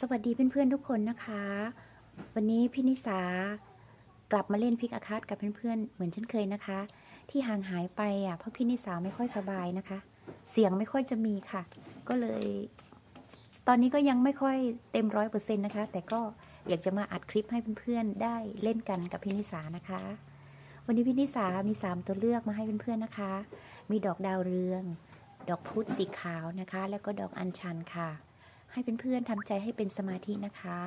สวัสดีเพื่อนๆทุกคนนะคะ วันนี้พี่นิสากลับมาเล่นพิกอาคาดกับเพื่อนๆเหมือนเช่นเคยนะคะ ที่ห่างหายไปอะเพราะพี่นิสาไม่ค่อยสบายนะคะ เสียงไม่ค่อยจะมีค่ะ ก็เลย ตอนนี้ก็ยังไม่ค่อยเต็มร้อยเปอร์เซ็นต์นะคะ แต่ก็อยากจะมาอัดคลิปให้เพื่อนๆได้เล่นกันกับพี่นิสานะคะ วันนี้พี่นิสามีสามตัวเลือกมาให้เพื่อนๆนะคะ มีดอกดาวเรือง ดอกพุธสีขาวนะคะ แล้วก็ดอกอัญชันค่ะ ให้เพื่อนๆทำใจให้เป็นสมาธินะคะ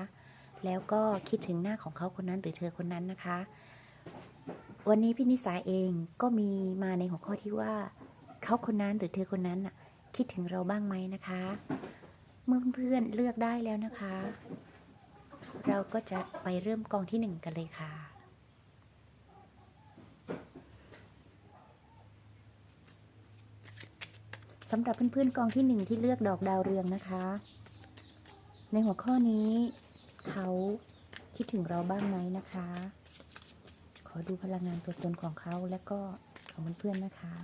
แล้วก็คิดถึงหน้าของเขาคนนั้นหรือเธอคนนั้นนะคะ วันนี้พี่นิสาเองก็มีมาในหัวข้อที่ว่า เขาคนนั้นหรือเธอคนนั้นน่ะคิดถึงเราบ้างไหมนะคะ เมื่อเพื่อนๆเลือกได้แล้วนะคะ เราก็จะไปเริ่มกองที่หนึ่งกันเลยค่ะสำหรับเพื่อนๆกองที่หนึ่งที่เลือกดอกดาวเรืองนะคะ ในหัวข้อนี้ เขาคิดถึงเราบ้างไหมนะคะ ขอดูพลังงานตัวตนของเขาและก็ของเพื่อนๆนะคะ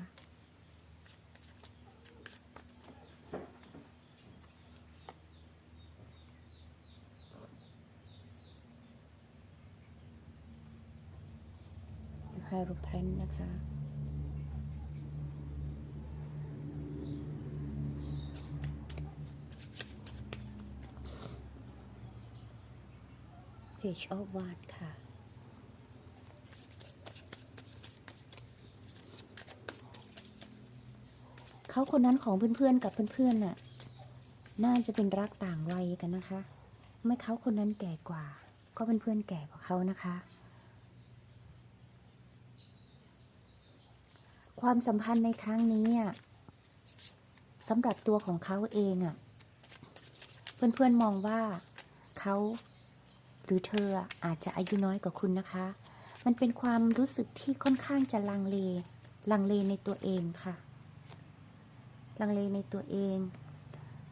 ดูไฮโรแพนนะคะ Page of w a r d ค่ะ เขาคนนั้นของเพื่อนๆกับเพื่อนๆน่ะ น่าจะเป็นรักต่างวัยกันนะคะ ไม่เขาคนนั้นแก่กว่า ก็เป็นเพื่อนแก่กว่าเขานะคะ ความสัมพันธ์ในครั้งนี้อะสำหรับตัวของเขาเองอะ เพื่อนๆมองว่าเขา รือเธออะอาจจะอายุน้อยกว่าคุณนะคะ มันเป็นความรู้สึกที่ค่อนข้างจะลังเล ลังเลในตัวเองค่ะ ลังเลในตัวเอง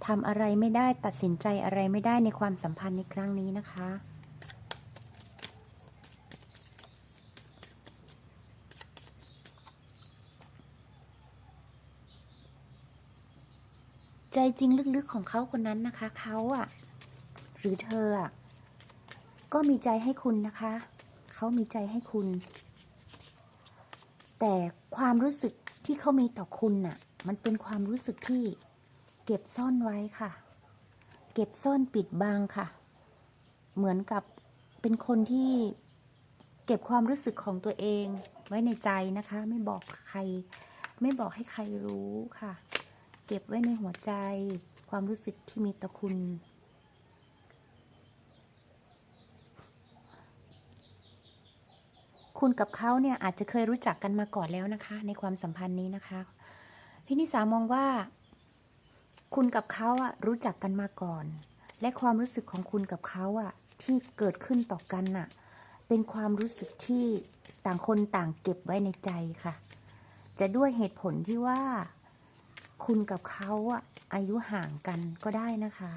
ทำอะไรไม่ได้ตัดสินใจอะไรไม่ได้ในความสัมพันธ์ในครั้งนี้นะคะ ใจจริงลึกๆของเขาคนนั้นนะคะ เขาอะหรือเธออะ ก็มีใจให้คุณนะคะ เขามีใจให้คุณ แต่ความรู้สึกที่เขามีต่อคุณน่ะ มันเป็นความรู้สึกที่เก็บซ่อนไว้ค่ะ เก็บซ่อนปิดบังค่ะ เหมือนกับเป็นคนที่เก็บความรู้สึกของตัวเองไว้ในใจนะคะ ไม่บอกใคร ไม่บอกให้ใครรู้ค่ะ เก็บไว้ในหัวใจ ความรู้สึกที่มีต่อคุณ คุณกับเขาเนี่ยอาจจะเคยรู้จักกันมาก่อนแล้วนะคะ ในความสัมพันธ์นี้นะคะพี่นิสามองว่า คุณกับเขาอะรู้จักกันมาก่อน และความรู้สึกของคุณกับเขาอะที่เกิดขึ้นต่อกันน่ะ เป็นความรู้สึกที่ต่างคนต่างเก็บไว้ในใจค่ะ จะด้วยเหตุผลที่ว่า คุณกับเขาอะอายุห่างกันก็ได้นะคะ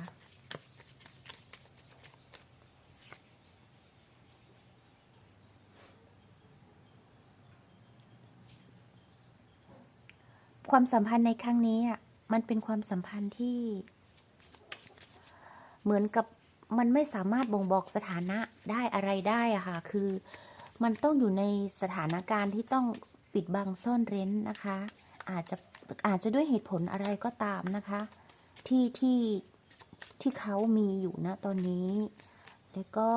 ความสัมพันธ์ในครั้งนี้อะมันเป็นความสัมพันธ์ที่ เหมือนกับมันไม่สามารถบ่งบอกสถานะได้อะไรได้อะค่ะ คือมันต้องอยู่ในสถานการณ์ที่ต้องปิดบังซ่อนเร้นนะคะ อาจจะอาจจะด้วยเหตุผลอะไรก็ตามนะคะ ที่ที่ที่เขามีอยู่นะตอนนี้ แล้วก็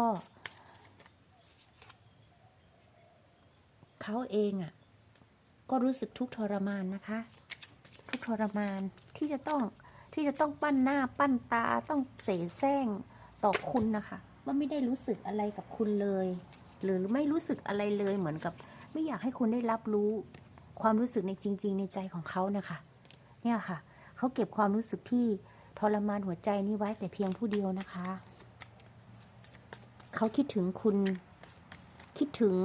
เขาเองอะ่ะ ก็รู้สึกทุกข์ทรมานนะคะ ทรมานที่จะต้องที่จะต้องปั้นหน้าปั้นตาต้องเสแสร้งต่อคุณนะคะว่าไม่ได้รู้สึกอะไรกับคุณเลย หรือไม่รู้สึกอะไรเลยเหมือนกับ ไม่อยากให้คุณได้รับรู้ความรู้สึกในจริง ๆ ในใจของเขานะคะ เนี่ยค่ะเขาเก็บความรู้สึกที่ทรมานหัวใจนี้ไว้แต่เพียงผู้เดียวนะคะ เขาคิดถึงคุณ คิดถึง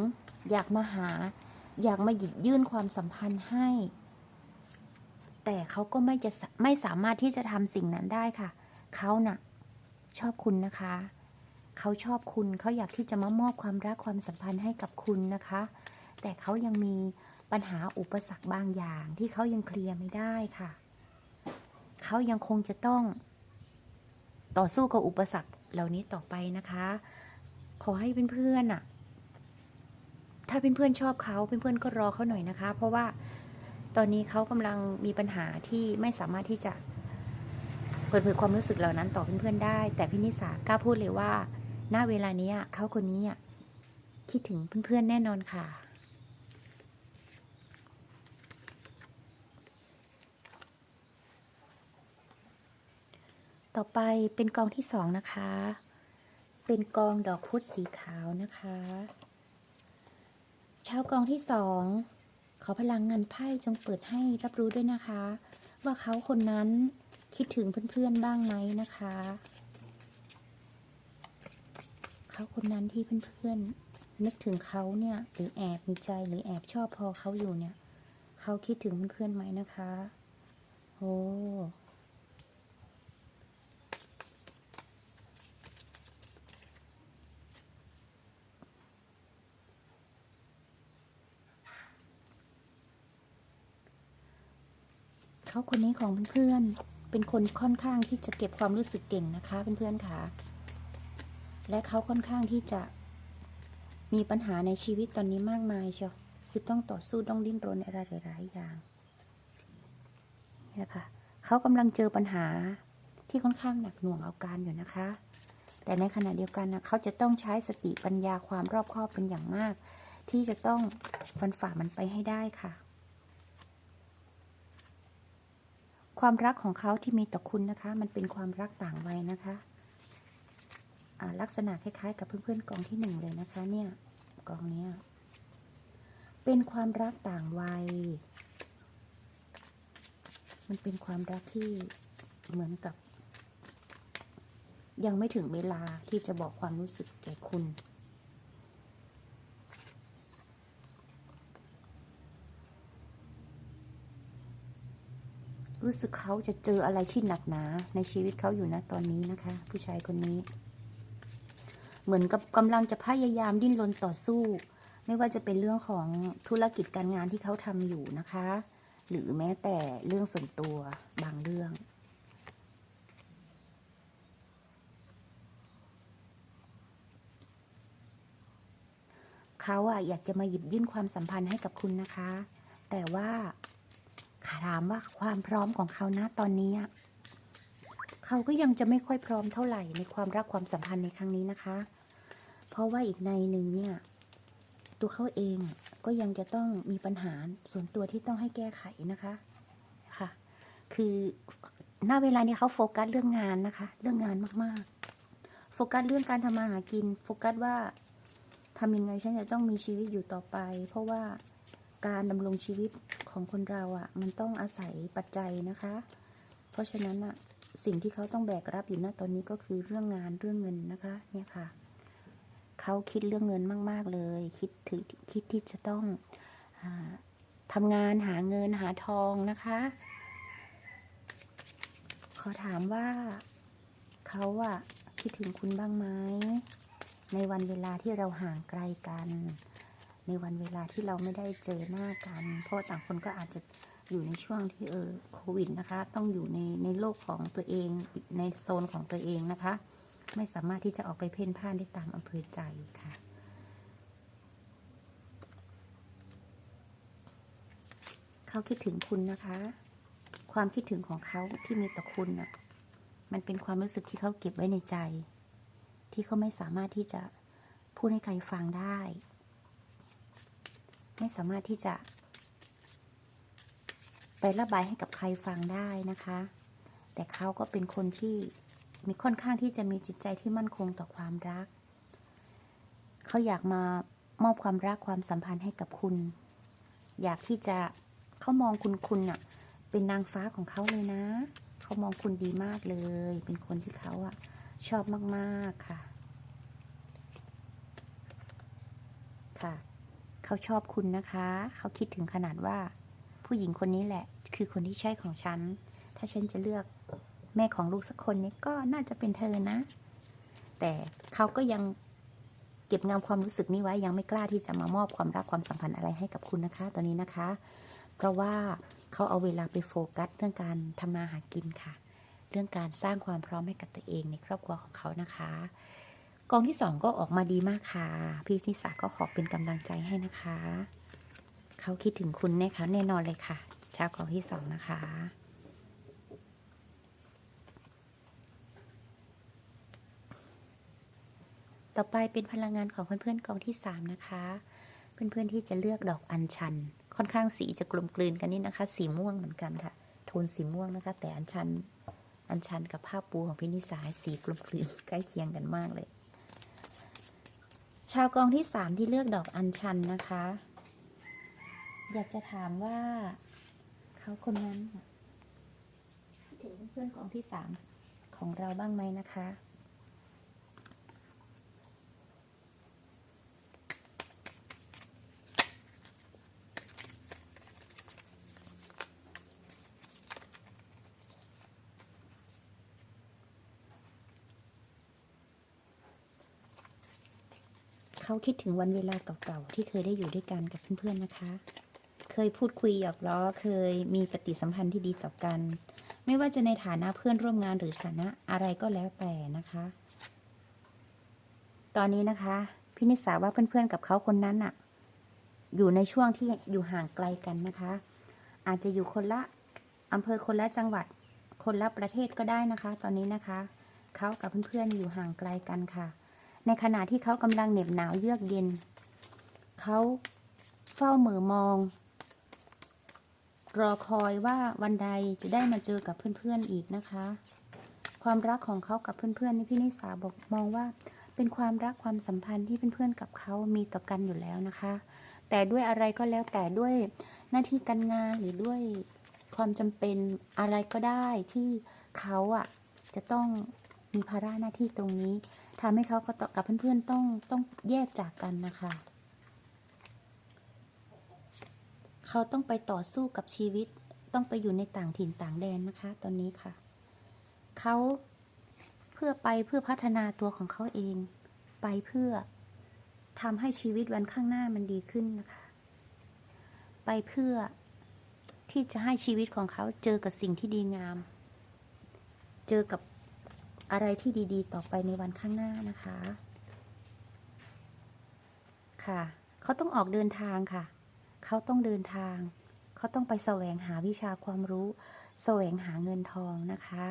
อยากมาหา อยากมาหยิบยื่นความสัมพันธ์ให้ แต่เขาก็ไม่จะไม่สามารถที่จะทำสิ่งนั้นได้ค่ะ เขาน่ะ ชอบคุณนะคะ เขาชอบคุณ เขาอยากที่จะมามอบความรักความสัมพันธ์ให้กับคุณนะคะ แต่เขายังมีปัญหาอุปสรรคบางอย่างที่เขายังเคลียร์ไม่ได้ค่ะ เขายังคงจะต้อง ต่อสู้กับอุปสรรคเหล่านี้ต่อไปนะคะ ขอให้เพื่อนๆอะ ถ้าเพื่อนๆชอบเขาเพื่อนๆก็รอเขาหน่อยนะคะ เพราะว่า ตอนนี้เขากำลังมีปัญหาที่ไม่สามารถที่จะเปิดเผยความรู้สึกเหล่านั้นต่อเพื่อนๆได้ แต่พี่นิสากล้าพูดเลยว่า ณ เวลานี้เขาคนนี้คิดถึงเพื่อนๆแน่นอนค่ะ ต่อไปเป็นกองที่สองนะคะ เป็นกองดอกพุธสีขาวนะคะชาวกองที่สอง ขอพลังงานไพ่จงเปิดให้รับรู้ด้วยนะคะ ว่าเขาคนนั้นคิดถึงเพื่อนๆบ้างไหมนะคะ เขาคนนั้นที่เพื่อนๆนึกถึงเขาเนี่ย หรือแอบมีใจหรือแอบชอบพอเขาอยู่เนี่ย เขาคิดถึงเพื่อนๆไหมนะคะโอ้ เขาคนนี้ของเพื่อนๆ เป็นคนค่อนข้างที่จะเก็บความรู้สึกเก่งนะคะเพื่อนๆค่ะ และเขาค่อนข้างที่จะมีปัญหาในชีวิตตอนนี้มากมายเชียว คือต้องต่อสู้ต้องดิ้นรนอะไรหลายๆอย่างนี่นะคะเขากำลังเจอปัญหาที่ค่อนข้างหนักหน่วงเอาการอยู่นะคะ แต่ในขณะเดียวกันนะเขาจะต้องใช้สติปัญญาความรอบคอบเป็นอย่างมาก ที่จะต้องฟันฝ่ามันไปให้ได้ค่ะ ความรักของเขาที่มีต่อคุณนะคะ มันเป็นความรักต่างวัยนะคะลักษณะคล้ายๆ กับเพื่อนๆกองที่หนึ่งเลยนะคะ เนี่ยกองเนี้ยเป็นความรักต่างวัย มันเป็นความรักที่เหมือนกับ ยังไม่ถึงเวลาที่จะบอกความรู้สึกแก่คุณ รู้สึกเขาจะเจออะไรที่หนักหนาในชีวิตเขาอยู่นะตอนนี้นะคะ ผู้ชายคนนี้ เหมือนกับกำลังจะพยายามดิ้นรนต่อสู้ ไม่ว่าจะเป็นเรื่องของธุรกิจการงานที่เขาทำอยู่นะคะ หรือแม้แต่เรื่องส่วนตัวบางเรื่องเขาอะอยากจะมาหยิบยื่นความสัมพันธ์ให้กับคุณนะคะ แต่ว่า ถามว่าความพร้อมของเขานะตอนนี้เขาก็ยังจะไม่ค่อยพร้อมเท่าไหร่ในความรักความสัมพันธ์ในครั้งนี้นะคะ เพราะว่าอีกในหนึ่งเนี่ย ตัวเขาเองก็ยังจะต้องมีปัญหาส่วนตัวที่ต้องให้แก้ไขนะคะค่ะ คือณเวลานี้เขาโฟกัสเรื่องงานนะคะ เรื่องงานมากๆ โฟกัสเรื่องการทำมาหากิน โฟกัสว่าทำยังไงฉันจะต้องมีชีวิตอยู่ต่อไป เพราะว่า การดำรงชีวิตของคนเราอะ่ะ มันต้องอาศัยปัจจัยนะคะ เพราะฉะนั้นอะ่ะสิ่งที่เขาต้องแบกรับอยู่ณตอนนี้ก็คือเรื่องงานเรื่องเงินนะคะ เนี่ยค่ะ เขาคิดเรื่องเงินมาก ๆเลย คิดถึงคิดที่จะต้องอทำงานหาเงินหาทองนะคะขอถามว่าเขาอะคิดถึงคุณบ้างไหมในวันเวลาที่เราห่างไกลกัน ในวันเวลาที่เราไม่ได้เจอหน้ากัน เพราะว่าต่างคนก็อาจจะอยู่ในช่วงที่เออโควิดนะคะ ต้องอยู่ในในโลกของตัวเองในโซนของตัวเองนะคะ ไม่สามารถที่จะออกไปเพ่นพ่านได้ตามอำเภอใจค่ะเขาคิดถึงคุณนะคะ ความคิดถึงของเขาที่มีต่อคุณน่ะ มันเป็นความรู้สึกที่เขาเก็บไว้ในใจ ที่เขาไม่สามารถที่จะพูดให้ใครฟังได้ ไม่สามารถที่จะไประบายให้กับใครฟังได้นะคะ แต่เขาก็เป็นคนที่มีค่อนข้างที่จะมีจิตใจที่มั่นคงต่อความรัก เขาอยากมามอบความรักความสัมพันธ์ให้กับคุณ อยากที่จะเขามองคุณคุณอะเป็นนางฟ้าของเขาเลยนะ เขามองคุณดีมากเลย เป็นคนที่เขาอะชอบมาก ๆ ค่ะ ค่ะ เขาชอบคุณนะคะ เขาคิดถึงขนาดว่า ผู้หญิงคนนี้แหละ คือคนที่ใช่ของฉัน ถ้าฉันจะเลือกแม่ของลูกสักคนนี้ก็น่าจะเป็นเธอนะ แต่เขาก็ยังเก็บงำความรู้สึกนี้ไว้ยังไม่กล้าที่จะมามอบความรักความสัมพันธ์อะไรให้กับคุณนะคะ ตอนนี้นะคะ เพราะว่าเขาเอาเวลาไปโฟกัสเรื่องการทำมาหากินค่ะ เรื่องการสร้างความพร้อมให้กับตัวเองในครอบครัวของเขานะคะ กองที่สองก็ออกมาดีมากค่ะ พี่นิสาก็ขอเป็นกำลังใจให้นะคะ เขาคิดถึงคุณน่ค่ะแน่นอนเลยค่ะ ชาวกองที่สองนะคะต่อไปเป็นพลังงานของเพื่อนๆกองที่สามนะคะ เพื่อนๆที่จะเลือกดอกอัญชัน ค่อนข้างสีจะกลมกลืนกันนี่นะคะ สีม่วงเหมือนกันค่ะ โทนสีม่วงนะคะ แต่อัญชัน อัญชันกับผ้าปูของพี่นิสาสีกลมกลืนใกล้เคียงกันมากเลย ชาวกองที่สามที่เลือกดอกอัญชันนะคะ อยากจะถามว่าเขาคนนั้นถึงเพื่อนกองที่สามของเราบ้างไหมนะคะ เขาคิดถึงวันเวลาเก่าๆที่เคยได้อยู่ด้วยกันกับเพื่อนๆนะคะ เคยพูดคุยหยอกล้อเคยมีปฏิสัมพันธ์ที่ดีต่อกัน ไม่ว่าจะในฐานะเพื่อนร่วมงานหรือฐานะอะไรก็แล้วแต่นะคะ ตอนนี้นะคะพี่นิสาว่าเพื่อนๆกับเขาคนนั้นอะอยู่ในช่วงที่อยู่ห่างไกลกันนะคะ อาจจะอยู่คนละอำเภอคนละจังหวัด คนละประเทศก็ได้นะคะ ตอนนี้นะคะเขากับเพื่อนๆอยู่ห่างไกลกันค่ะ ในขณะที่เขากำลังเหน็บหนาวเยือกเย็น เขาเฝ้าเหมือมอง รอคอยว่าวันใดจะได้มาเจอกับเพื่อนๆอีกนะคะ ความรักของเขากับเพื่อนๆนี่พี่นิสาบอกมองว่าเป็นความรักความสัมพันธ์ที่เพื่อนๆกับเขามีต่อกันอยู่แล้วนะคะ แต่ด้วยอะไรก็แล้วแต่ด้วยหน้าที่การงานหรือด้วยความจำเป็นอะไรก็ได้ที่เขาอะจะต้องมีภาระหน้าที่ตรงนี้ ทำให้เขากับกับเพื่อนๆต้องต้องแยกจากกันนะคะ เขาต้องไปต่อสู้กับชีวิตต้องไปอยู่ในต่างถิ่นต่างแดนนะคะ ตอนนี้ค่ะ เขาเพื่อไปเพื่อพัฒนาตัวของเขาเอง ไปเพื่อทำให้ชีวิตวันข้างหน้ามันดีขึ้นนะคะ ไปเพื่อที่จะให้ชีวิตของเขาเจอกับสิ่งที่ดีงาม เจอกับ อะไรที่ดีๆ ต่อไปในวันข้างหน้านะคะ ค่ะเขาต้องออกเดินทางค่ะ เขาต้องเดินทาง เขาต้องไปแสวงหาวิชาความรู้ แสวงหาเงินทองนะคะ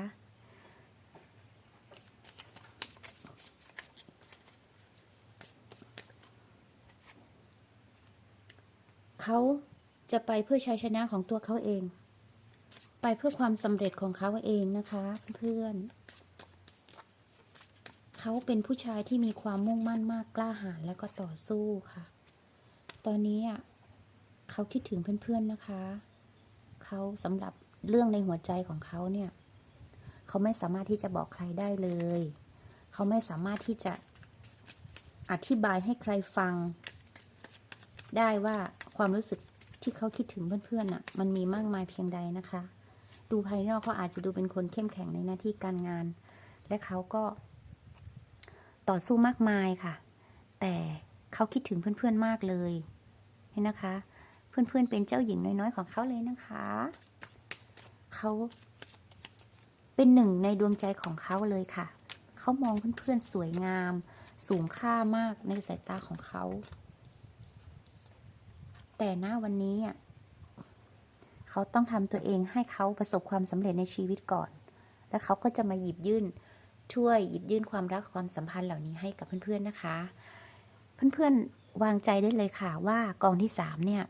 เขาจะไปเพื่อชัยชนะของตัวเขาเอง ไปเพื่อความสำเร็จของเขาเองนะคะ เพื่อนๆ เขาเป็นผู้ชายที่มีความมุ่งมั่นมากกล้าหาญและก็ต่อสู้ค่ะ ตอนนี้อะเขาคิดถึงเพื่อนๆนะคะ เขาสำหรับเรื่องในหัวใจของเขาเนี่ย เขาไม่สามารถที่จะบอกใครได้เลย เขาไม่สามารถที่จะอธิบายให้ใครฟัง ได้ว่าความรู้สึกที่เขาคิดถึงเพื่อนๆน่ะ มันมีมากมายเพียงใดนะคะ ดูภายนอกเขาอาจจะดูเป็นคนเข้มแข็งในหน้าที่การงาน และเขาก็ ต่อสู้มากมายค่ะ แต่เขาคิดถึงเพื่อนๆมากเลยนี่นะคะ เพื่อนๆเป็นเจ้าหญิงน้อยๆของเขาเลยนะคะเขาเป็นหนึ่งในดวงใจของเขาเลยค่ะเขามองเพื่อนๆสวยงาม สูงค่ามากในสายตาของเขา แต่ณวันนี้อะเขาต้องทำตัวเองให้เขาประสบความสำเร็จในชีวิตก่อน แล้วเขาก็จะมาหยิบยื่น ช่วยหยิบยื่นความรักความสัมพันธ์เหล่านี้ให้กับเพื่อนๆนะคะ เพื่อนๆวางใจได้เลยค่ะว่ากองที่สามเนี่ย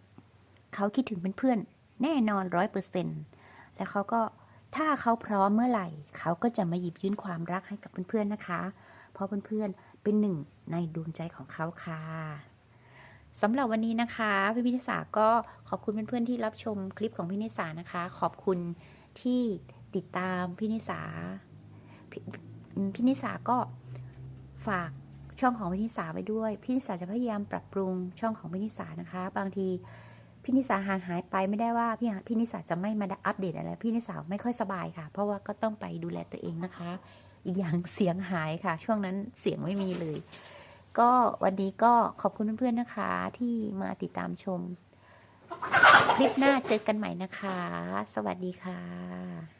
เขาคิดถึงเพื่อนๆแน่นอนร้อยเปอร์เซ็นต์แล้วเขาก็ถ้าเขาพร้อมเมื่อไหร่ เขาก็จะมาหยิบยื่นความรักให้กับเพื่อนๆนะคะ เพราะเพื่อนๆเป็นหนึ่งในดวงใจของเขาค่ะสำหรับวันนี้นะคะพี่พินิสาก็ขอบคุณเพื่อนๆที่รับชมคลิปของพี่นิสานะคะ ขอบคุณที่ติดตามพี่นิสา พี่นิสาก็ฝากช่องของพี่นิสาไว้ด้วย พี่นิสาจะพยายามปรับปรุงช่องของพี่นิสานะคะ บางทีพี่นิสาห่างหายไปไม่ได้ว่าพี่พี่นิสาจะไม่มาอัปเดตอะไร พี่นิสาไม่ค่อยสบายค่ะ เพราะว่าก็ต้องไปดูแลตัวเองนะคะ อีกอย่างเสียงหายค่ะ ช่วงนั้นเสียงไม่มีเลย ก็วันนี้ก็ขอบคุณเพื่อนๆนะคะ ที่มาติดตามชม คลิปหน้าเจอกันใหม่นะคะ สวัสดีค่ะ